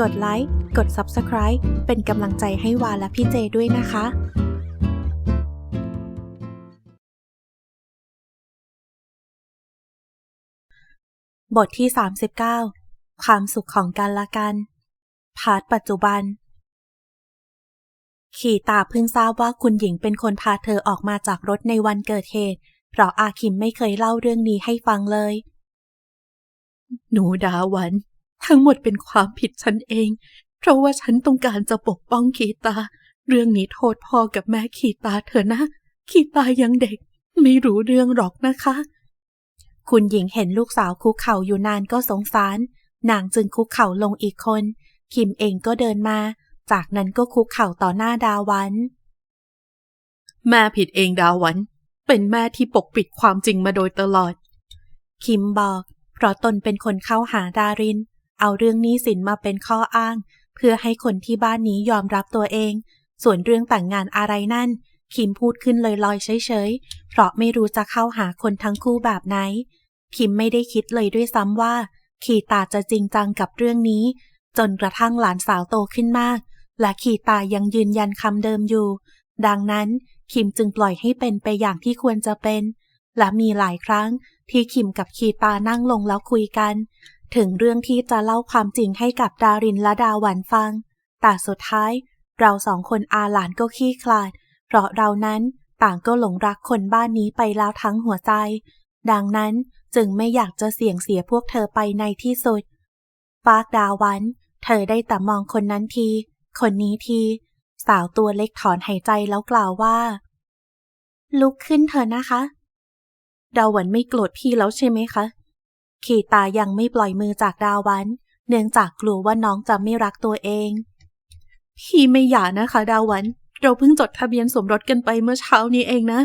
กดไลค์ กด Subscribe เป็นกำลังใจให้วาและพี่เจด้วยนะคะบทที่ 39 ความสุขของกันและกัน พาร์ทปัจจุบัน ขี่ตาเพิ่งทราบว่าคุณหญิงเป็นคนพาเธอออกมาจากรถในวันเกิดเหตุ เพราะอาคิมไม่เคยเล่าเรื่องนี้ให้ฟังเลย หนูดาวัน ทั้งหมดเป็นความผิดฉันเอง เพราะว่าฉันต้องการจะปกป้องขีตา เรื่องนี้โทษพ่อกับแม่ขีตาเถอะนะขีตายังเด็ก ไม่รู้เรื่องหรอกนะคะ คุณหญิงเห็นลูกสาวคุกเข่าอยู่นานก็สงสาร นางจึงคุกเข่าลงอีกคน คิมเองก็เดินมา จากนั้นก็คุกเข่าต่อหน้าดาวัน แม่ผิดเองดาวัน เป็นแม่ที่ปกปิดความจริงมาโดยตลอด คิมบอก เพราะตนเป็นคนเข้าหาดาริน เอาเรื่องหนี้สินมาเป็นข้ออ้าง เพื่อให้คนที่บ้านนี้ยอมรับตัวเอง ส่วนเรื่องแต่งงานอะไรนั่น คิมพูดขึ้นลอยๆเฉยๆ เพราะไม่รู้จะเข้าหาคนทั้งคู่แบบไหน คิมไม่ได้คิดเลยด้วยซ้ำว่า ขีตาจะจริงจังกับเรื่องนี้ จนกระทั่งหลานสาวโตขึ้นมาก และขีตายังยืนยันคำเดิมอยู่ ดังนั้นคิมจึงปล่อยให้เป็นไปอย่างที่ควรจะเป็น และมีหลายครั้งที่คิมกับขีตานั่งลงแล้วคุยกัน ถึงเรื่องที่จะเล่าความจริงให้กับดารินและดาวันฟัง แต่สุดท้ายเราสองคนอาหลานก็ขี้คลาด เพราะเรานั้นต่างก็หลงรักคนบ้านนี้ไปแล้วทั้งหัวใจ ดังนั้นจึงไม่อยากจะเสี่ยงเสียพวกเธอไปในที่สุดฟากดาวัน เธอได้แต่มองคนนั้นที คนนี้ที สาวตัวเล็กถอนหายใจแล้วกล่าวว่า ลุกขึ้นเถอะนะคะ ดาวันไม่โกรธพี่แล้วใช่ไหมคะ ขีตายังไม่ปล่อยมือจากดาวัน เนื่องจากกลัวว่าน้องจะไม่รักตัวเอง พี่ไม่หย่านะคะ ดาวัน เราเพิ่งจดทะเบียนสมรสกันไปเมื่อเช้านี้เองนะ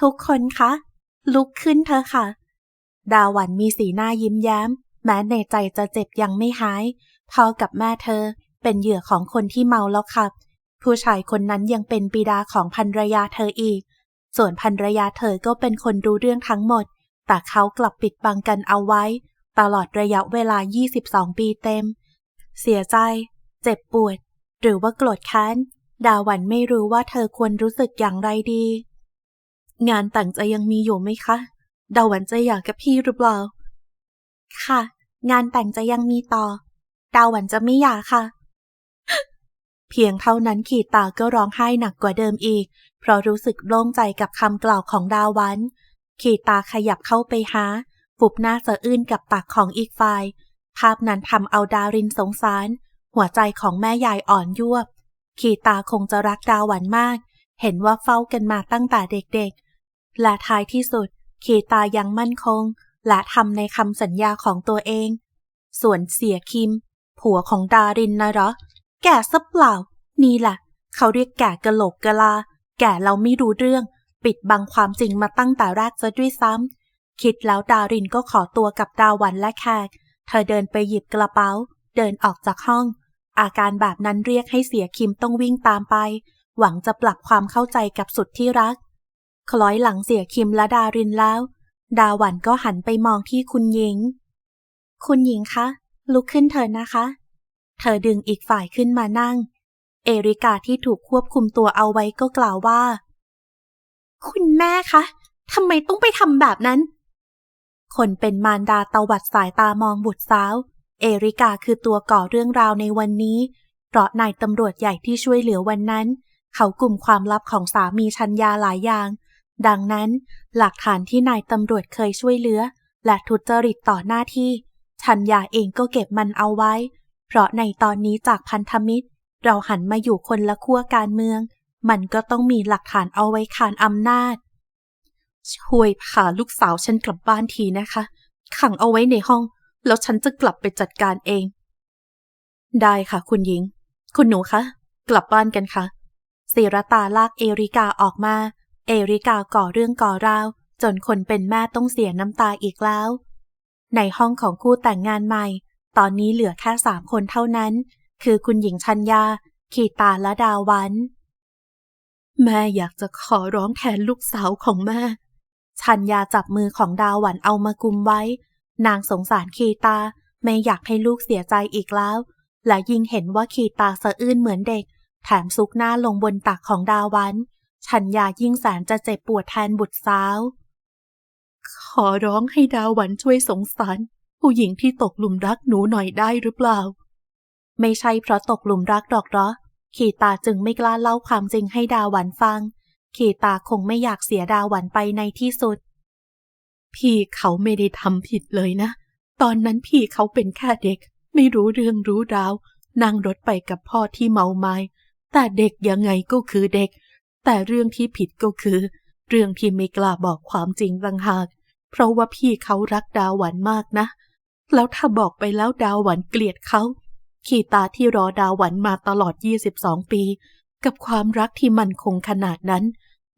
ทุกคนคะ ลุกขึ้นเถอะค่ะ ดาวันมีสีหน้ายิ้มแย้ม แม้ในใจจะเจ็บยังไม่หายพ่อกับแม่เธอเป็นเหยื่อของคนที่เมาแล้วขับ ผู้ชายคนนั้นยังเป็นบิดาของภรรยาเธออีก ส่วนภรรยาเธอก็เป็นคนรู้เรื่องทั้งหมด แต่เขากลับปิดบังกันเอาไว้ ตลอดระยะเวลา 22 ปีเต็ม เสียใจ เจ็บปวด หรือว่าโกรธแค้น ดาวันไม่รู้ว่าเธอควรรู้สึกอย่างไรดี งานแต่งจะยังมีอยู่ไหมคะ ดาวันจะอยากกับพี่หรือเปล่า ค่ะ งานแต่งจะยังมีต่อ ดาวันจะไม่อยากค่ะเพียงเท่านั้นขีดตาก็ร้องไห้หนักกว่าเดิมอีก เพราะรู้สึกโล่งใจกับคำกล่าวของดาวัน ขีตาขยับเข้าไปหา ปุบหน้าสะอื้นกับตักของอีกฝ่าย ภาพนั้นทำเอาดารินสงสาร หัวใจของแม่ยายอ่อนยวบ ขีตาคงจะรักดาหวันมาก เห็นว่าเฝ้ากันมาตั้งแต่เด็กๆ และท้ายที่สุด ขีตายังมั่นคง และทำในคำสัญญาของตัวเอง ส่วนเสียคิม ผัวของดารินนะหรอ แก่ซะเปล่า นี่แหละ เขาเรียกแก่กะโหลกกะลา แก่เราไม่รู้เรื่อง ปิดบังความจริงมาตั้งแต่แรกซะด้วยซ้ำคิดแล้วดารินก็ขอตัวกับดาวันและแขก เธอเดินไปหยิบกระเป๋า เดินออกจากห้อง อาการแบบนั้นเรียกให้เสียคิมต้องวิ่งตามไป หวังจะปรับความเข้าใจกับสุดที่รัก คล้อยหลังเสียคิมและดารินแล้ว ดาวันก็หันไปมองที่คุณหญิง คุณหญิงคะ ลุกขึ้นเถอะนะคะ เธอดึงอีกฝ่ายขึ้นมานั่ง เอริกาที่ถูกควบคุมตัวเอาไว้ก็กล่าวว่า คุณแม่คะทำไมต้องไปทำแบบนั้น คนเป็นมารดาตวัดสายตามองบุตรสาว เอริกาคือตัวก่อเรื่องราวในวันนี้ เพราะนายตำรวจใหญ่ที่ช่วยเหลือวันนั้น เขากลุ่มความลับของสามีชัญญาหลายอย่าง ดังนั้น หลักฐานที่นายตำรวจเคยช่วยเหลือ และทุจริตต่อหน้าที่ ชัญญาเองก็เก็บมันเอาไว้ เพราะในตอนนี้จากพันธมิตร เราหันมาอยู่คนละขั้วการเมือง มันก็ต้องมีหลักฐานเอาไว้ขานอำนาจ ช่วยพาลูกสาวฉันกลับบ้านทีนะคะ ขังเอาไว้ในห้อง แล้วฉันจะกลับไปจัดการเอง ได้ค่ะ คุณหญิง คุณหนูคะ กลับบ้านกันค่ะศิรตาลากเอริกาออกมา เอริกาก่อเรื่องก่อราว จนคนเป็นแม่ต้องเสียน้ำตาอีกแล้ว ในห้องของคู่แต่งงานใหม่ ตอนนี้เหลือแค่สามคนเท่านั้น คือคุณหญิงชัญญา ขีตาและดาวัน แม่อยากจะขอร้องแทนลูกสาวของแม่ ชัญญาจับมือของดาวหวันเอามากุมไว้ นางสงสารคีตา ไม่อยากให้ลูกเสียใจอีกแล้ว และยิ่งเห็นว่าขีตาสะอื้นเหมือนเด็ก แถมซุกหน้าลงบนตักของดาวัน ชัญญายิ่งแสนจะเจ็บปวดแทนบุตรสาว ขอร้องให้ดาวันช่วยสงสาร ผู้หญิงที่ตกหลุมรักหนูหน่อยได้หรือเปล่า ไม่ใช่เพราะตกหลุมรักดอกหรอ ขีตาจึงไม่กล้าเล่าความจริงให้ดาวันฟัง ขีตาคงไม่อยากเสียดาวันไปในที่สุด พี่เขาไม่ได้ทำผิดเลยนะ ตอนนั้นพี่เขาเป็นแค่เด็ก ไม่รู้เรื่องรู้ราว นั่งรถไปกับพ่อที่เมาไม้แต่เด็กยังไงก็คือเด็ก แต่เรื่องที่ผิดก็คือ เรื่องที่ไม่กล้าบอกความจริงต่างหาก เพราะว่าพี่เขารักดาวหวันมากนะ แล้วถ้าบอกไปแล้วดาวหวันเกลียดเขา ขีตาที่รอดาวหวันมาตลอด 22 ปี กับความรักที่มันคงขนาดนั้น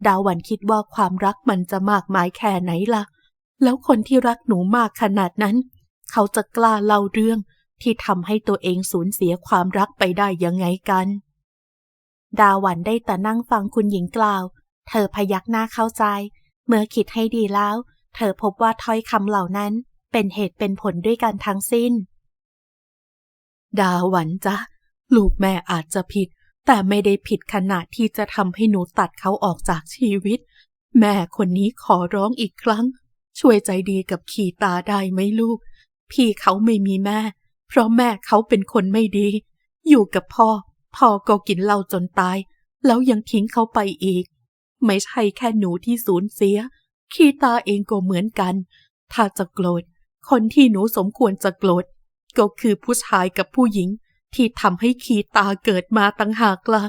ดาวหวันคิดว่าความรักมันจะมากมายแค่ไหนล่ะ แล้วคนที่รักหนูมากขนาดนั้น เขาจะกล้าเล่าเรื่องที่ทำให้ตัวเองสูญเสียความรักไปได้ยังไงกัน ดาหวันได้แต่นั่งฟังคุณหญิงกล่าว เธอพยักหน้าเข้าใจ เมื่อคิดให้ดีแล้ว เธอพบว่าถ้อยคำเหล่านั้นเป็นเหตุเป็นผลด้วยกันทั้งสิ้น ดาหวันจ๊ะลูกแม่อาจจะผิด แต่ไม่ได้ผิดขนาดที่จะทำให้หนูตัดเขาออกจากชีวิต แม่คนนี้ขอร้องอีกครั้ง ช่วยใจดีกับขีตาได้ไหมลูก พี่เขาไม่มีแม่ เพราะแม่เขาเป็นคนไม่ดี อยู่กับพ่อ พ่อก็กินเหล้าจนตาย แล้วยังทิ้งเขาไปอีก ไม่ใช่แค่หนูที่สูญเสีย ขีตาเองก็เหมือนกัน ถ้าจะโกรธ คนที่หนูสมควรจะโกรธ ก็คือผู้ชายกับผู้หญิงที่ทำให้ขีตาเกิดมาตั้งหากละ่ะ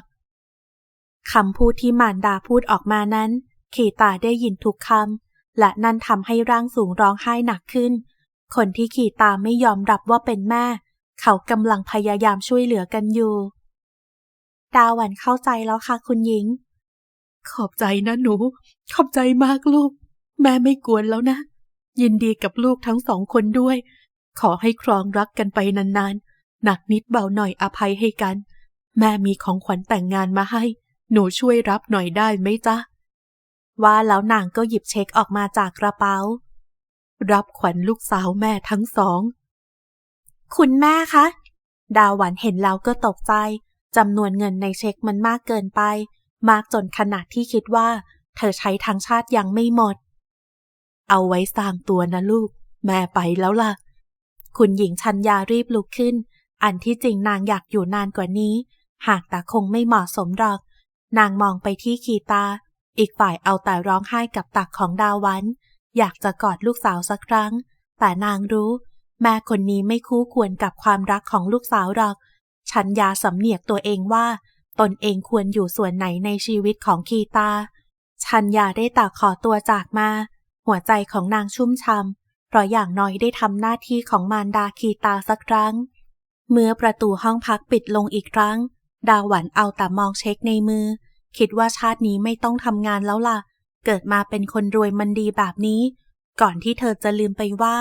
คำพูดที่มารดาพูดออกมานั้น ขีตาได้ยินทุกคำและนั่นทำให้ร่างสูงร้องไห้หนักขึ้น คนที่ขีตาไม่ยอมรับว่าเป็นแม่ เขากำลังพยายามช่วยเหลือกันอยู่ ดาวันเข้าใจแล้วค่ะคุณหญิง ขอบใจนะหนู ขอบใจมากลูก แม่ไม่กวนแล้วนะ ยินดีกับลูกทั้งสองคนด้วย ขอให้ครองรักกันไปนานๆ หนักนิดเบาหน่อยอภัยให้กัน แม่มีของขวัญแต่งงานมาให้ หนูช่วยรับหน่อยได้ไหมจ๊ะ ว่าแล้วนางก็หยิบเช็คออกมาจากกระเป๋า รับขวัญลูกสาวแม่ทั้งสอง คุณแม่คะ ดาวหวันเห็นแล้วก็ตกใจจำนวนเงินในเช็คมันมากเกินไป มากจนขนาดที่คิดว่า เธอใช้ทั้งชาติยังไม่หมด เอาไว้สร้างตัวนะลูก แม่ไปแล้วล่ะ คุณหญิงชัญญารีบลุกขึ้น อันที่จริงนางอยากอยู่นานกว่านี้ หากแต่คงไม่เหมาะสมหรอก นางมองไปที่ขีตา อีกฝ่ายเอาแต่ร้องไห้กับตักของดาวัน อยากจะกอดลูกสาวสักครั้ง แต่นางรู้ แม่คนนี้ไม่คู่ควรกับความรักของลูกสาวหรอก ชัญญาสำเนียกตัวเองว่า ตนเองควรอยู่ส่วนไหนในชีวิตของคีตา ชัญญาได้แต่ขอตัวจากมา หัวใจของนางชุ่มช่ำ เพราะอย่างน้อยได้ทำหน้าที่ของมารดาคีตาสักครั้ง เมื่อประตูห้องพักปิดลงอีกครั้ง ดาหวันเอาแต่มองเช็คในมือ คิดว่าชาตินี้ไม่ต้องทำงานแล้วล่ะ เกิดมาเป็นคนรวยมันดีแบบนี้ ก่อนที่เธอจะลืมไปว่า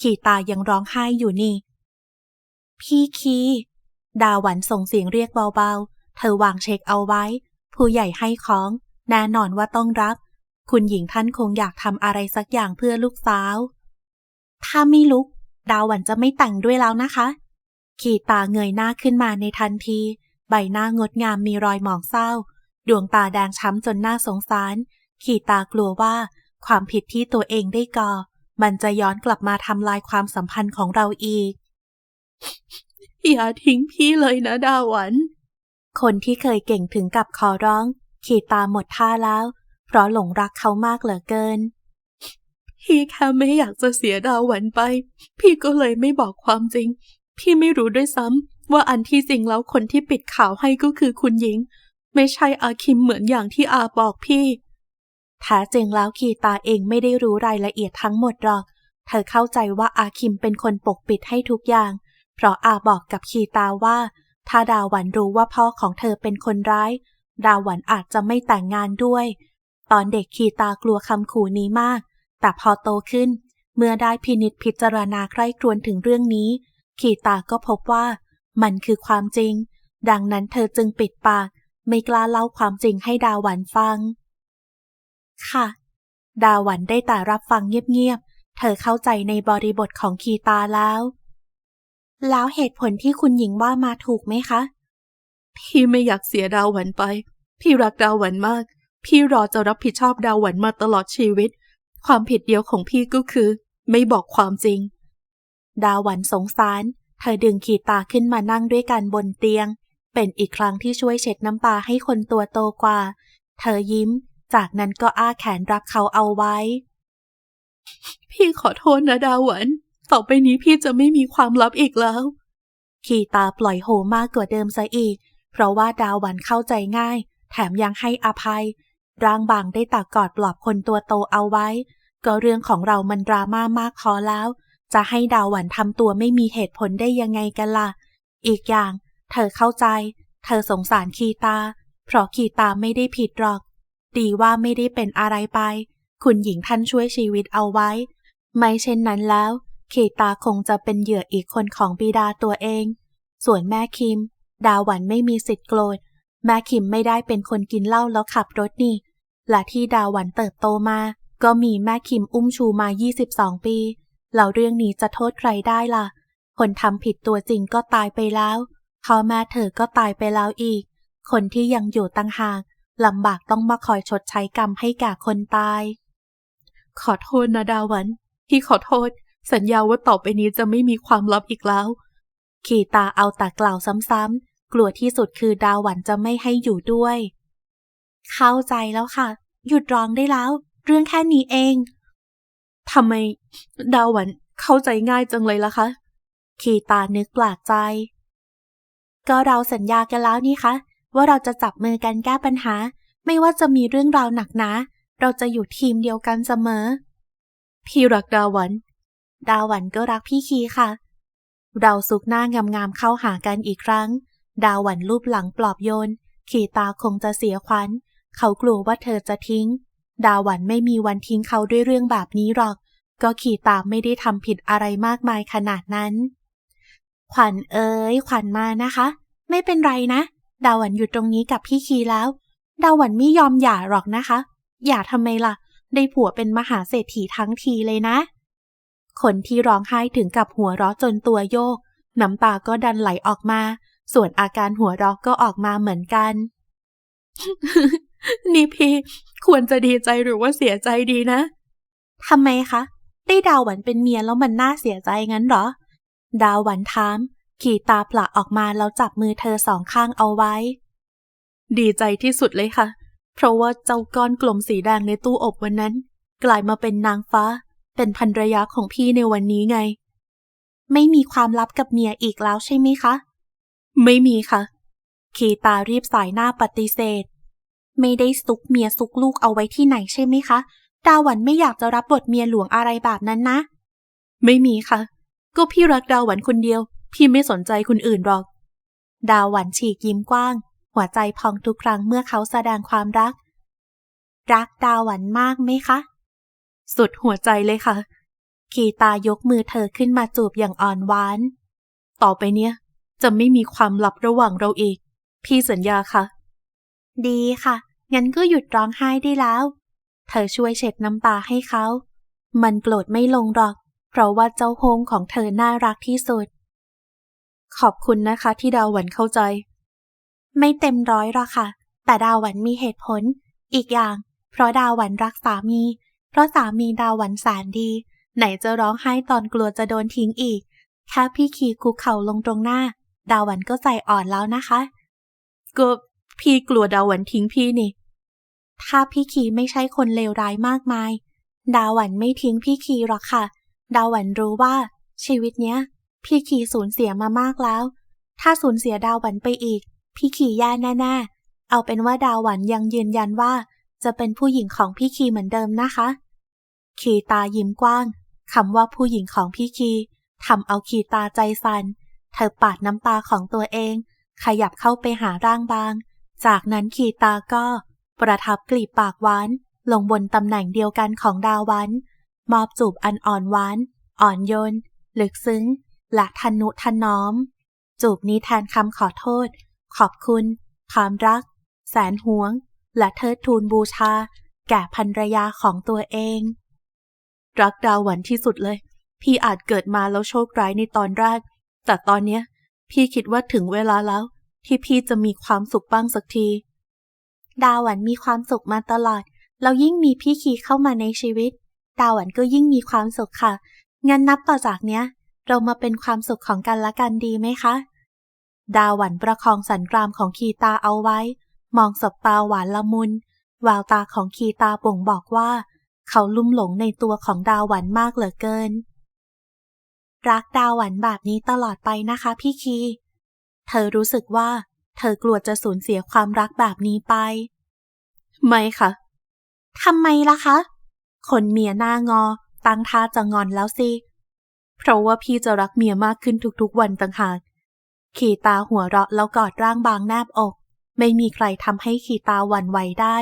ขีตายังร้องไห้อยู่นี่ พี่คี ดาหวันส่งเสียงเรียกเบาๆ เธอวางเช็คเอาไว้ ผู้ใหญ่ให้ของแน่นอนว่าต้องรับ คุณหญิงท่านคงอยากทำอะไรสักอย่างเพื่อลูกสาว ถ้าไม่ลุก ดาหวันจะไม่แต่งด้วยแล้วนะคะ ขีตาเงยหน้าขึ้นมาในทันที ใบหน้างดงามมีรอยหมองเศร้า ดวงตาแดงช้ำจนน่าสงสาร ขีตากลัวว่า ความผิดที่ตัวเองได้ก่อ มันจะย้อนกลับมาทำลายความสัมพันธ์ของเราอีก อย่าทิ้งพี่เลยนะดาหวัน คนที่เคยเก่งถึงกับขอร้อง ขีตาหมดท่าแล้ว เพราะหลงรักเขามากเหลือเกิน พี่แค่ไม่อยากจะเสียดาหวันไป พี่ก็เลยไม่บอกความจริง พี่ไม่รู้ด้วยซ้ำว่าอันที่จริงแล้วคนที่ปิดข่าวให้ก็คือคุณหญิง ไม่ใช่อาคิมเหมือนอย่างที่อาบอกพี่แท้จริงแล้วขีตาเองไม่ได้รู้รายละเอียดทั้งหมดหรอก เธอเข้าใจว่าอาคิมเป็นคนปกปิดให้ทุกอย่าง เพราะอาบอกกับขีตาว่า ถ้าดาวันรู้ว่าพ่อของเธอเป็นคนร้าย ดาวันอาจจะไม่แต่งงานด้วย ตอนเด็กขีตากลัวคำขู่นี้มาก แต่พอโตขึ้น เมื่อได้พินิจพิจารณาใคร่ครวญถึงเรื่องนี้ ขีตาก็พบว่า มันคือความจริง ดังนั้นเธอจึงปิดปาก ไม่กล้าเล่าความจริงให้ดาหวันฟัง ค่ะ ดาหวันได้แต่รับฟังเงียบๆ เธอเข้าใจในบริบทของคีตาแล้ว แล้วเหตุผลที่คุณหญิงว่ามาถูกไหมคะ พี่ไม่อยากเสียดาวหวันไป พี่รักดาวหวันมาก พี่รอจะรับผิดชอบดาวหวันมาตลอดชีวิต ความผิดเดียวของพี่ก็คือ ไม่บอกความจริง ดาวันสงสาร เธอดึงขีตาขึ้นมานั่งด้วยกันบนเตียง เป็นอีกครั้งที่ช่วยเช็ดน้ำตาให้คนตัวโตกว่า เธอยิ้ม จากนั้นก็อ้าแขนรับเขาเอาไว้ พี่ขอโทษนะดาวัน ต่อไปนี้พี่จะไม่มีความลับอีกแล้ว ขีตาปล่อยโฮมากกว่าเดิมซะอีก เพราะว่าดาวันเข้าใจง่าย แถมยังให้อภัย ร่างบางได้ตักกอดปลอบคนตัวโตเอาไว้ ก็เรื่องของเรามันดราม่ามากพอแล้ว จะให้ดาวหวันทำตัวไม่มีเหตุผลได้ยังไงกันล่ะ อีกอย่าง เธอเข้าใจ เธอสงสารคีตา เพราะคีตาไม่ได้ผิดหรอก ดีว่าไม่ได้เป็นอะไรไป คุณหญิงท่านช่วยชีวิตเอาไว้ ไม่เช่นนั้นแล้ว คีตาคงจะเป็นเหยื่ออีกคนของบิดาตัวเอง ส่วนแม่คิม ดาวหวันไม่มีสิทธิ์โกรธ แม่คิมไม่ได้เป็นคนกินเหล้าแล้วขับรถนี่ และที่ดาวันเติบโตมา ก็มีแม่คิมอุ้มชูมา 22 ปี แล้วเรื่องนี้จะโทษใครได้ล่ะ คนทำผิดตัวจริงก็ตายไปแล้วพ่อแม่เธอก็ตายไปแล้วอีก คนที่ยังอยู่ตั้งหากลำบากต้องมาคอยชดใช้กรรมให้แก่คนตาย ขอโทษนะดาวันพี่ขอโทษ สัญญาว่าต่อไปนี้จะไม่มีความลับอีกแล้ว ขีตาเอาแต่กล่าวซ้ำๆ กลัวที่สุดคือดาวหวันจะไม่ให้อยู่ด้วย เข้าใจแล้วค่ะ หยุดร้องได้แล้ว เรื่องแค่นี้เองทำไม ดาวหวันเข้าใจง่ายจังเลยล่ะคะขีตานึกแปลกใจ ก็เราสัญญากันแล้วนี่คะ ว่าเราจะจับมือกันแก้ปัญหา ไม่ว่าจะมีเรื่องราวหนักหนาเราจะอยู่ทีมเดียวกันเสมอ พี่รักดาวหวัน ดาวหวันก็รักพี่คีค่ะ เราซุกหน้างามๆเข้าหากันอีกครั้ง ดาวันรูปหลังปลอบโยน ขีตาคงจะเสียขวัญ เขากลัวว่าเธอจะทิ้ง ดาวันไม่มีวันทิ้งเขาด้วยเรื่องแบบนี้หรอก ก็ขีตาไม่ได้ทำผิดอะไรมากมายขนาดนั้น ขวัญเอ๋ยขวัญมานะคะ ไม่เป็นไรนะ ดาวันอยู่ตรงนี้กับพี่คีแล้ว ดาวหวันไม่ยอมหย่าหรอกนะคะ หย่าทำไมล่ะ ได้ผัวเป็นมหาเศรษฐีทั้งทีเลยนะ คนที่ร้องไห้ถึงกับหัวเราะจนตัวโยก น้ำตาก็ดันไหลออกมา ส่วนอาการหัวเราะก็ออกมาเหมือนกัน นี่พี่ควรจะดีใจหรือว่าเสียใจดีนะทำไมคะ ได้ดาวหวันเป็นเมียแล้วมันน่าเสียใจงั้นเหรอ ดาวหวันถาม ขี่ตาปละออกมาแล้วจับมือเธอสองข้างเอาไว้ ดีใจที่สุดเลยค่ะ เพราะว่าเจ้าก้อนกลมสีแดงในตู้อบวันนั้น กลายมาเป็นนางฟ้า เป็นภรรยาของพี่ในวันนี้ไง ไม่มีความลับกับเมียอีกแล้วใช่ไหมคะ ไม่มีค่ะ คีตารีบสายหน้าปฏิเสธ ไม่ได้ซุกเมียซุกลูกเอาไว้ที่ไหนใช่ไหมคะ ดาหวันไม่อยากจะรับบทเมียหลวงอะไรแบบนั้นนะ ไม่มีค่ะ ก็พี่รักดาวหวันคนเดียว พี่ไม่สนใจคนอื่นหรอก ดาวหวันฉีกยิ้มกว้าง หัวใจพองทุกครั้งเมื่อเขาแสดงความรัก รักดาวหวันมากไหมคะ สุดหัวใจเลยค่ะขีตายกมือเธอขึ้นมาจูบอย่างอ่อนหวาน ต่อไปเนี้ย จะไม่มีความลับระหว่างเราอีก พี่สัญญาค่ะ ดีค่ะ งั้นก็หยุดร้องไห้ได้แล้ว เธอช่วยเช็ดน้ำตาให้เขา มันโกรธไม่ลงหรอก เพราะว่าเจ้าโฮงของเธอน่ารักที่สุด ขอบคุณนะคะที่ดาวหวันเข้าใจ ไม่เต็มร้อยหรอกค่ะ แต่ดาวหวันมีเหตุผล อีกอย่าง เพราะดาวหวันรักสามี เพราะสามีดาวหวันแสนดี ไหนจะร้องไห้ตอนกลัวจะโดนทิ้งอีกแค่พี่คีคุกเข่าลงตรงหน้า ดาวันก็ใจอ่อนแล้วนะคะ ก็พี่กลัวดาวันทิ้งพี่นี่ ถ้าพี่คีไม่ใช่คนเลวร้ายมากมาย ดาวันไม่ทิ้งพี่คีหรอกค่ะ ดาวันรู้ว่า ชีวิตเนี้ย พี่คีสูญเสียมามากแล้ว ถ้าสูญเสียดาวันไปอีก พี่คีแย่แน่ๆ เอาเป็นว่าดาวหวันยังยืนยันว่า จะเป็นผู้หญิงของพี่คีเหมือนเดิมนะคะ คีตายิ้มกว้างคำว่าผู้หญิงของพี่คีทำเอาคีตาใจสัน่น เธอปาดน้ำตาของตัวเอง ขยับเข้าไปหาร่างบาง จากนั้นคีตาก็ ประทับกลีบปากหวาน ลงบนตำแหน่งเดียวกันของดาววัน มอบจูบอันอ่อนหวาน อ่อนโยน ลึกซึ้ง และทนุถนน้อม จูบนี้แทนคำขอโทษ ขอบคุณ ความรัก แสนหวง และเทิดทูนบูชา แก่ภรรยาของตัวเอง รักดาวหวันที่สุดเลย พี่อาจเกิดมาแล้วโชคร้ายในตอนแรก แต่ตอนเนี้ย พี่คิดว่าถึงเวลาแล้ว ที่พี่จะมีความสุขบ้างสักที ดาหวันมีความสุขมาตลอด แล้วยิ่งมีพี่คีเข้ามาในชีวิต ดาหวันก็ยิ่งมีความสุขค่ะ งั้นนับต่อจากเนี้ย เรามาเป็นความสุขของกันและกันดีไหมคะ ดาหวันประคองสันกรามของคีตาเอาไว้ มองสบตาหวานละมุนแววตาของคีตาบ่งบอกว่า เขาลุ่มหลงในตัวของดาหวันมากเหลือเกิน รักดาหวันแบบนี้ตลอดไปนะคะพี่คี เธอรู้สึกว่า เธอกลัวจะสูญเสียความรักแบบนี้ไป ไม่ค่ะทำไมล่ะคะ คนเมียหน้างอ ตั้งท่าจะงอนแล้วสิ เพราะว่าพี่จะรักเมียมากขึ้นทุกๆวันต่างหาก ขีตาหัวเราะแล้วกอดร่างบางแนบอก ไม่มีใครทำให้ขีตาหวั่นไหวได้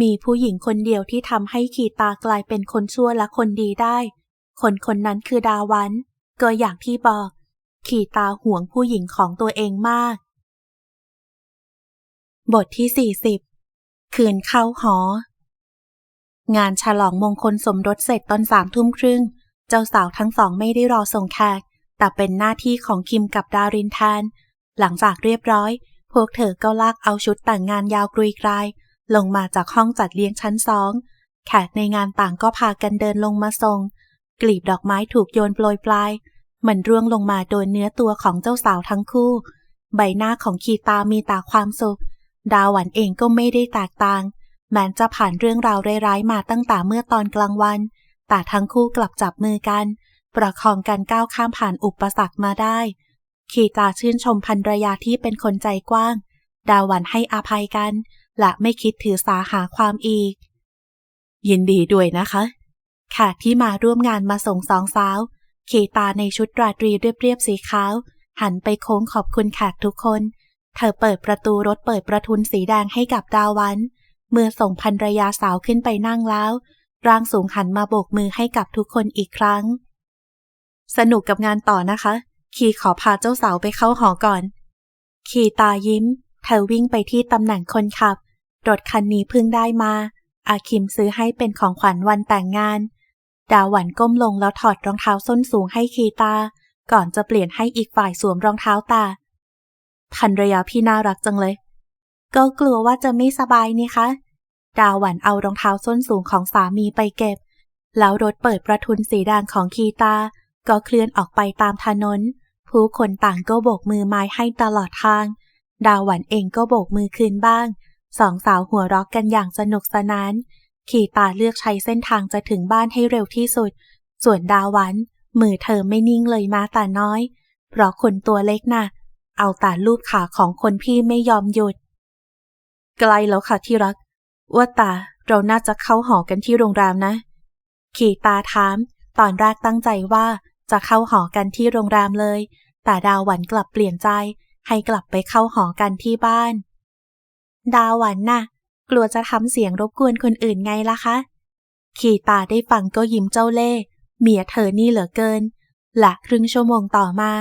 มีผู้หญิงคนเดียวที่ทำให้ขีตากลายเป็นคนชั่วและคนดีได้ คนคนนั้นคือดาวัน ก็อย่างที่บอก ขีตาห่วงผู้หญิงของตัวเองมาก บทที่ 40 คืนเข้าหอ งานฉลองมงคลสมรสเสร็จตอนสามทุ่มครึ่ง เจ้าสาวทั้งสองไม่ได้รอส่งแขก แต่เป็นหน้าที่ของคิมกับดารินแทน หลังจากเรียบร้อย พวกเธอก็ลากเอาชุดแต่งงานยาวกรุยกราย ลงมาจากห้องจัดเลี้ยงชั้นสอง แขกในงานต่างก็พากันเดินลงมาส่ง กลีบดอกไม้ถูกโยนโปรยปลาย มันร่วงลงมาโดนเนื้อตัวของเจ้าสาวทั้งคู่ ใบหน้าของคีตามีแต่ความสุข ดาหวันเองก็ไม่ได้แตกต่าง แม้จะผ่านเรื่องราวร้ายๆมาตั้งแต่เมื่อตอนกลางวัน แต่ทั้งคู่กลับจับมือกัน ประคองกันก้าวข้ามผ่านอุปสรรคมาได้ขีตาชื่นชมภรรยาที่เป็นคนใจกว้าง ดาหวันให้อภัยกัน และไม่คิดถือสาหาความอีก ยินดีด้วยนะคะ แขกที่มาร่วมงานมาส่งสองสาวขีตาในชุดราตรีเรียบๆสีขาว หันไปโค้งขอบคุณแขกทุกคน เธอเปิดประตูรถเปิดประทุนสีแดงให้กับดาวัน เมื่อส่งภรรยาสาวขึ้นไปนั่งแล้ว ร่างสูงหันมาโบกมือให้กับทุกคนอีกครั้ง สนุกกับงานต่อนะคะ คีขอพาเจ้าสาวไปเข้าหอก่อน คีตายิ้ม เธอวิ่งไปที่ตำแหน่งคนขับ รถคันนี้เพิ่งได้มา อาคิมซื้อให้เป็นของขวัญวันแต่งงาน ดาหวันก้มลงแล้วถอดรองเท้าส้นสูงให้คีตา ก่อนจะเปลี่ยนให้อีกฝ่ายสวมรองเท้าตาภรรยาพี่น่ารักจังเลย ก็กลัวว่าจะไม่สบายนี่คะ ดาหวันเอารองเท้าส้นสูงของสามีไปเก็บ แล้วรถเปิดประทุนสีแดงของคีตา ก็เคลื่อนออกไปตามถนน ผู้คนต่างก็โบกมือไม้ให้ตลอดทาง ดาหวันเองก็โบกมือคืนบ้าง สองสาวหัวเรักกันอย่างสนุกสนาน ขีตาเลือกใช้เส้นทางจะถึงบ้านให้เร็วที่สุด ส่วนดาวัน มือเธอไม่นิ่งเลยมาแต่น้อย เพราะคนตัวเล็กน่ะ เอาแต่ลูบขาของคนพี่ไม่ยอมหยุด ไกลแล้วค่ะที่รัก ว่าตาเราน่าจะเข้าหอกันที่โรงแรมนะ ขีตาถาม ตอนแรกตั้งใจว่าจะเข้าหอกันที่โรงแรมเลย แต่ดาววันกลับเปลี่ยนใจ ให้กลับไปเข้าหอกันที่บ้าน ดาววันน่ะ กลัวจะทำเสียงรบกวนคนอื่นไงล่ะคะ ขีตาได้ฟังก็ยิ้มเจ้าเล่ห์เมียเธอนี่เหลือเกินและครึ่งชั่วโมงต่อมา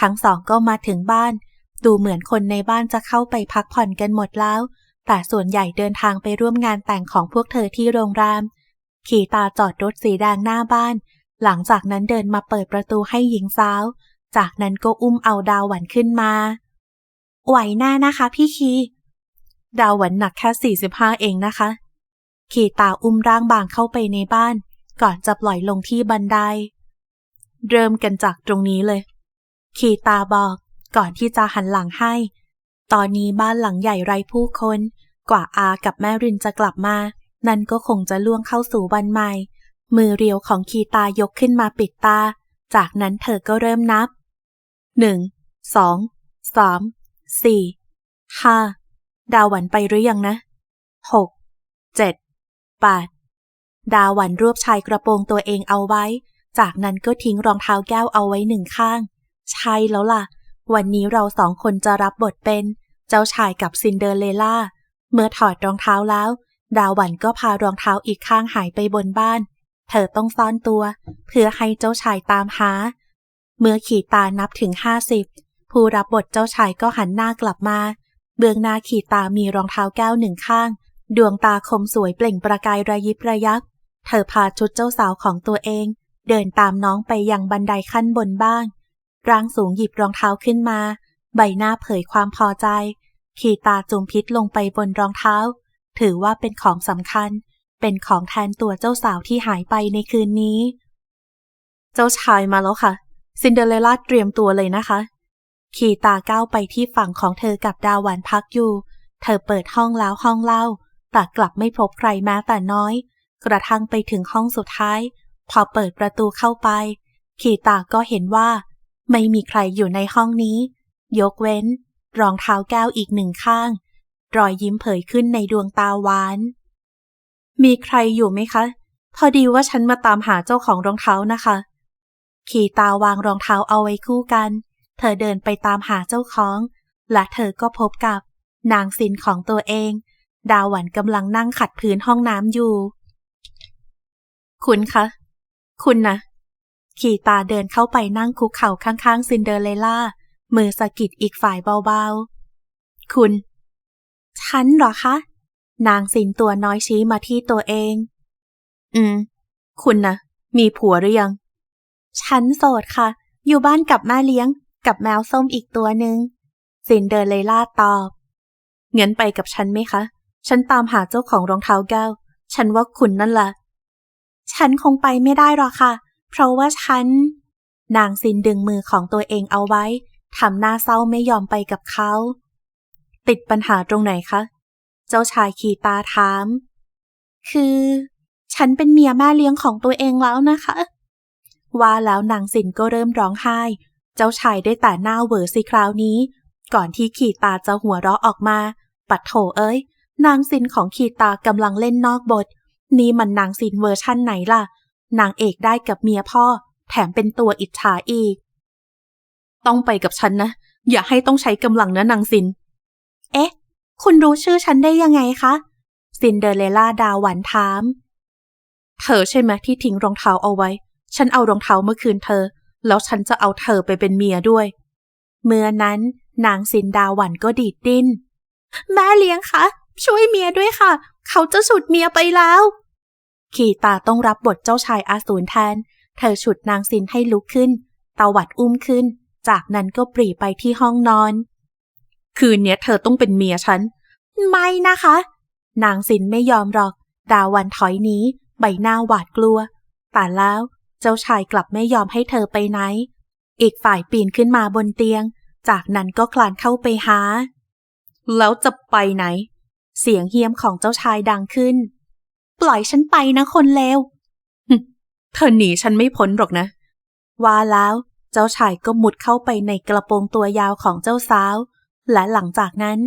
ทั้งสองก็มาถึงบ้าน ดูเหมือนคนในบ้านจะเข้าไปพักผ่อนกันหมดแล้ว แต่ส่วนใหญ่เดินทางไปร่วมงานแต่งของพวกเธอที่โรงแรม ขีตาจอดรถสีแดงหน้าบ้าน หลังจากนั้นเดินมาเปิดประตูให้หญิงสาว จากนั้นก็อุ้มเอาดาวหวันขึ้นมา ไหวหน้านะคะพี่คี ดาวหวันหนักแค่ 45 เองนะคะ ขีตาอุ้มร่างบางเข้าไปในบ้าน ก่อนจะปล่อยลงที่บันได เริ่มกันจากตรงนี้เลย ขีตาบอกก่อนที่จะหันหลังให้ ตอนนี้บ้านหลังใหญ่ไร้ผู้คน กว่าอากับแม่รินจะกลับมา นั่นก็คงจะล่วงเข้าสู่วันใหม่ มือเรียวของขีตายกขึ้นมาปิดตา จากนั้นเธอก็เริ่มนับหนึ่งสองสามสี่ห้า ดาวหวันไปหรือยังนะหกเจ็ดแปดดาวหวันรวบชายกระโปรงตัวเองเอาไว้ จากนั้นก็ทิ้งรองเท้าแก้วเอาไว้หนึ่งข้าง ใช่แล้วล่ะ วันนี้เราสองคนจะรับบทเป็น เจ้าชายกับซินเดอเรลล่า เมื่อถอดรองเท้าแล้ว ดาวหวันก็พารองเท้าอีกข้างหายไปบนบ้าน เธอต้องซ่อนตัว เพื่อให้เจ้าชายตามหา เมื่อขีตานับถึงห้าสิบผู้รับบทเจ้าชายก็หันหน้ากลับมา เบื้องหน้าขีตามีรองเท้าแก้วหนึ่งข้าง ดวงตาคมสวยเปล่งประกายระยิบระยับเธอพาชุดเจ้าสาวของตัวเอง เดินตามน้องไปยังบันไดขั้นบนบ้าง ร่างสูงหยิบรองเท้าขึ้นมา ใบหน้าเผยความพอใจ ขีตาจุมพิษลงไปบนรองเท้า ถือว่าเป็นของสำคัญ เป็นของแทนตัวเจ้าสาวที่หายไปในคืนนี้ เจ้าชายมาแล้วค่ะ ซินเดอเรลล่าเตรียมตัวเลยนะคะ ขีตาก้าวไปที่ฝั่งของเธอกับดาหวันพักอยู่ เธอเปิดห้องแล้วห้องเล่า แต่กลับไม่พบใครแม้แต่น้อย กระทั่งไปถึงห้องสุดท้าย พอเปิดประตูเข้าไปขีตาก็เห็นว่า ไม่มีใครอยู่ในห้องนี้ ยกเว้น รองเท้าแก้วอีกหนึ่งข้าง รอยยิ้มเผยขึ้นในดวงตาหวาน มีใครอยู่ไหมคะ พอดีว่าฉันมาตามหาเจ้าของรองเท้านะคะขีตาวางรองเท้าเอาไว้คู่กัน เธอเดินไปตามหาเจ้าของ และเธอก็พบกับ นางสินของตัวเอง ดาวหวันกำลังนั่งขัดพื้นห้องน้ำอยู่ คุณคะ คุณนะขีตาเดินเข้าไปนั่งคุกเข่าข้างๆ ซินเดอเรลล่า มือสะกิดอีกฝ่ายเบาๆ คุณ ฉันเหรอคะ นางสินตัวน้อยชี้มาที่ตัวเอง อืม คุณนะมีผัวหรือยัง ฉันโสดค่ะ อยู่บ้านกับแม่เลี้ยง กับแมวส้มอีกตัวหนึ่งซินเดอเรลล่าตอบเงั้นไปกับฉันไหมคะ ฉันตามหาเจ้าของรองเท้าแก้ว ฉันว่าคุณนั่นละ่ะ ฉันคงไปไม่ได้หรอกค่ะ เพราะว่าฉัน นางซินดึงมือของตัวเองเอาไว้ทำหน้าเศร้าไม่ยอมไปกับเขา ติดปัญหาตรงไหนคะ เจ้าชายขีตาถาม คือ ฉันเป็นเมียแม่เลี้ยงของตัวเองแล้วนะคะ ว่าแล้วนางสินก็เริ่มร้องไห้ เจ้าชายได้แต่หน้าเวอสิคราวนี้ ก่อนที่ขีตาจะหัวเราะออกมา ปัดโถเอ้ย นางสินของขีตากำลังเล่นนอกบท นี่มันนางสินเวอร์ชั่นไหนล่ะ นางเอกได้กับเมียพ่อ แถมเป็นตัวอิจฉาอีก ต้องไปกับฉันนะ อย่าให้ต้องใช้กำลังนะนางสิน เอ๊ะ คุณรู้ชื่อฉันได้ยังไงคะ ซินเดอเรลล่าดาวหวันถาม เธอใช่ไหมที่ทิ้งรองเท้าเอาไว้ ฉันเอารองเท้าเมื่อคืนเธอ แล้วฉันจะเอาเธอไปเป็นเมียด้วย เมื่อนั้นนางสินดาวันก็ดีดดิ้น แม่เลี้ยงคะ ช่วยเมียด้วยค่ะ เขาจะฉุดเมียไปแล้ว ขีตาต้องรับบทเจ้าชายอาสูรแทน เธอฉุดนางสินให้ลุกขึ้นตวัดอุ้มขึ้น จากนั้นก็ปรีไปที่ห้องนอน คืนเนี้ยเธอต้องเป็นเมียฉัน ไม่นะคะ นางสินไม่ยอมหรอก ดาวันถอยหนีใบหน้าหวาดกลัว แต่แล้ว เจ้าชายกลับไม่ยอมให้เธอไปไหน อีกฝ่ายปีนขึ้นมาบนเตียง จากนั้นก็คลานเข้าไปหา แล้วจะไปไหน เสียงเฮียมของเจ้าชายดังขึ้น ปล่อยฉันไปนะคนเลวเธอหนีฉันไม่พ้นหรอกนะ ว่าแล้วเจ้าชายก็มุดเข้าไปในกระโปรงตัวยาวของเจ้าสาว และหลังจากนั้น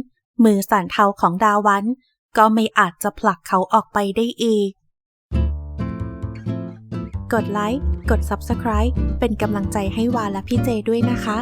มือสั่นเทาของดาวัน ก็ไม่อาจจะผลักเขาออกไปได้อีก กดไลค์ กด Subscribe เป็นกำลังใจให้วาและพี่เจด้วยนะคะ